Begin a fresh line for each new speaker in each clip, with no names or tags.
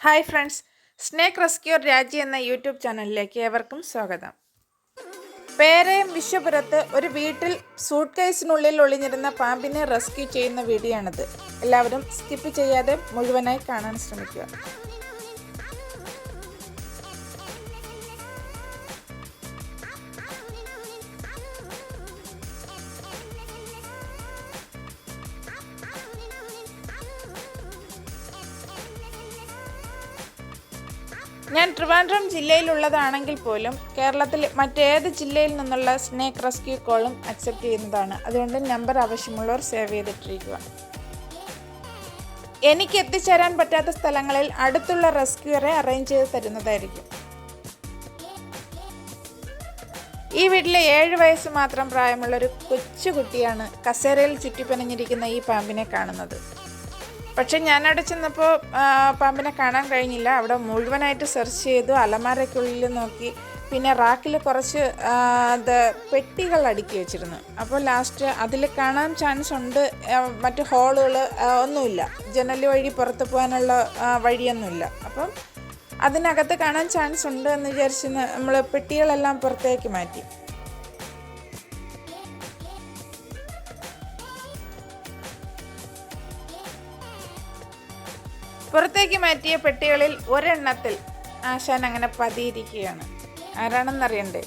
Hi friends snake rescuer രാജി എന്ന YouTube ചാനലിലേക്ക് ഏവർക്കും സ്വാഗതം. പേരയം വിശ്വപുരത്ത് ഒരു വീട്ടിൽ സൂട്ട് കേസിനുള്ളിൽ ഒളിഞ്ഞിരുന്ന പാമ്പിനെ റെസ്ക്യൂ ചെയ്യുന്ന വീഡിയോ ആണിത് എല്ലാവരും സ്കിപ്പ് ചെയ്യാതെ മുഴുവനായി കാണാൻ ശ്രമിക്കുക. ഞാൻ ട്രിവാൻഡ്രം ജില്ലയിലുള്ളതാണെങ്കിൽ പോലും കേരളത്തിൽ മറ്റേത് ജില്ലയിൽ നിന്നുള്ള സ്നേക്ക് റെസ്ക്യൂ കോളും അക്സെപ്റ്റ് ചെയ്യുന്നതാണ്. അതുകൊണ്ട് നമ്പർ ആവശ്യമുള്ളവർ സേവ് ചെയ്തിട്ടിരിക്കുക. എനിക്ക് എത്തിച്ചേരാൻ പറ്റാത്ത സ്ഥലങ്ങളിൽ അടുത്തുള്ള റെസ്ക്യൂറെ അറേഞ്ച് ചെയ്ത് തരുന്നതായിരിക്കും. ഈ വീട്ടിലെ ഏഴ് വയസ്സ് മാത്രം പ്രായമുള്ള ഒരു കസേരയിൽ ചുറ്റിപ്പനഞ്ഞിരിക്കുന്ന ഈ പാമ്പിനെ കാണുന്നത്. പക്ഷെ ഞാനവിടെ ചെന്നപ്പോൾ പാമ്പിനെ കാണാൻ കഴിഞ്ഞില്ല. അവിടെ മുഴുവനായിട്ട് സെർച്ച് ചെയ്തു അലമാരയ്ക്കുള്ളിൽ നോക്കി. പിന്നെ റാക്കിൽ കുറച്ച് പെട്ടികൾ അടുക്കി വെച്ചിരുന്നു. അപ്പോൾ ലാസ്റ്റ് അതിൽ കാണാൻ ചാൻസ് ഉണ്ട്. മറ്റ് ഹോളുകൾ ഒന്നുമില്ല. ജനൽ വഴി പുറത്ത് പോകാനുള്ള വഴിയൊന്നുമില്ല. അപ്പം അതിനകത്ത് കാണാൻ ചാൻസ് ഉണ്ട് എന്ന് വിചാരിച്ച് നമ്മൾ പെട്ടികളെല്ലാം പുറത്തേക്ക് മാറ്റി. പുറത്തേക്ക് മാറ്റിയ പെട്ടികളിൽ ഒരെണ്ണത്തിൽ ആശാൻ അങ്ങനെ പതിയിരിക്കുകയാണ്. ആരാണെന്നറിയണ്ടേ?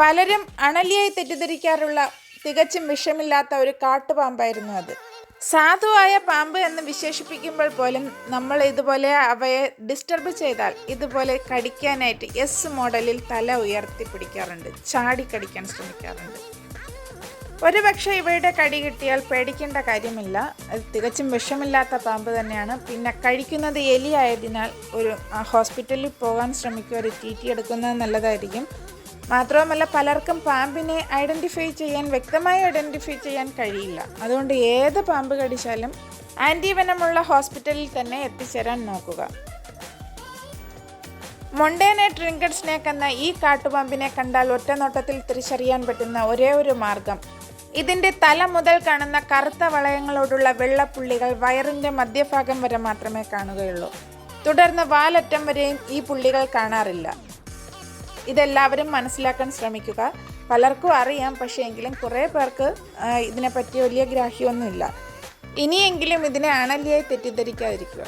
പലരും അണലിയായി തെറ്റിദ്ധരിക്കാറുള്ള തികച്ചും വിഷമില്ലാത്ത ഒരു കാട്ടുപാമ്പായിരുന്നു അത്. സാധുവായ പാമ്പ് എന്ന് വിശേഷിപ്പിക്കുമ്പോൾ പോലും നമ്മൾ ഇതുപോലെ അവയെ ഡിസ്റ്റർബ് ചെയ്താൽ ഇതുപോലെ കടിക്കാനായിട്ട് എസ് മോഡലിൽ തല ഉയർത്തി പിടിക്കാറുണ്ട് ചാടി കടിക്കാൻ ശ്രമിക്കാറുണ്ട്. ഒരുപക്ഷെ ഇവയുടെ കടി കിട്ടിയാൽ പേടിക്കേണ്ട കാര്യമില്ല. അത് തികച്ചും വിഷമില്ലാത്ത പാമ്പ് തന്നെയാണ്. പിന്നെ കഴിക്കുന്നത് എലിയായതിനാൽ ഒരു ഹോസ്പിറ്റലിൽ പോകാൻ ശ്രമിക്കുക ഒരു ടി എടുക്കുന്നത് നല്ലതായിരിക്കും. മാത്രവുമല്ല പലർക്കും പാമ്പിനെ ഐഡന്റിഫൈ ചെയ്യാൻ വ്യക്തമായി ഐഡന്റിഫൈ ചെയ്യാൻ കഴിയില്ല. അതുകൊണ്ട് ഏത് പാമ്പ് കടിച്ചാലും ആന്റിവനമുള്ള ഹോസ്പിറ്റലിൽ തന്നെ എത്തിച്ചേരാൻ നോക്കുക. മൊണ്ടേനെ ട്രിങ്കഡ് സ്നേക്ക് എന്ന ഈ കാട്ടുപാമ്പിനെ കണ്ടാൽ ഒറ്റനോട്ടത്തിൽ തിരിച്ചറിയാൻ പറ്റുന്ന ഒരേ ഒരു മാർഗം. ഇതിന്റെ തല മുതൽ കാണുന്ന കറുത്ത വളയങ്ങളോടുള്ള വെള്ളപ്പുള്ളികൾ വയറിന്റെ മധ്യഭാഗം വരെ മാത്രമേ കാണുകയുള്ളൂ. തുടർന്ന് വാലറ്റം വരെയും ഈ പുള്ളികൾ കാണാറില്ല. ഇതെല്ലാവരും മനസ്സിലാക്കാൻ ശ്രമിക്കുക. പലർക്കും അറിയാം പക്ഷേ എങ്കിലും കുറേ പേർക്ക് ഇതിനെപ്പറ്റി വലിയ ഗ്രാഹ്യമൊന്നുമില്ല. ഇനിയെങ്കിലും ഇതിനെ അണലിയായി തെറ്റിദ്ധരിക്കാതിരിക്കുക.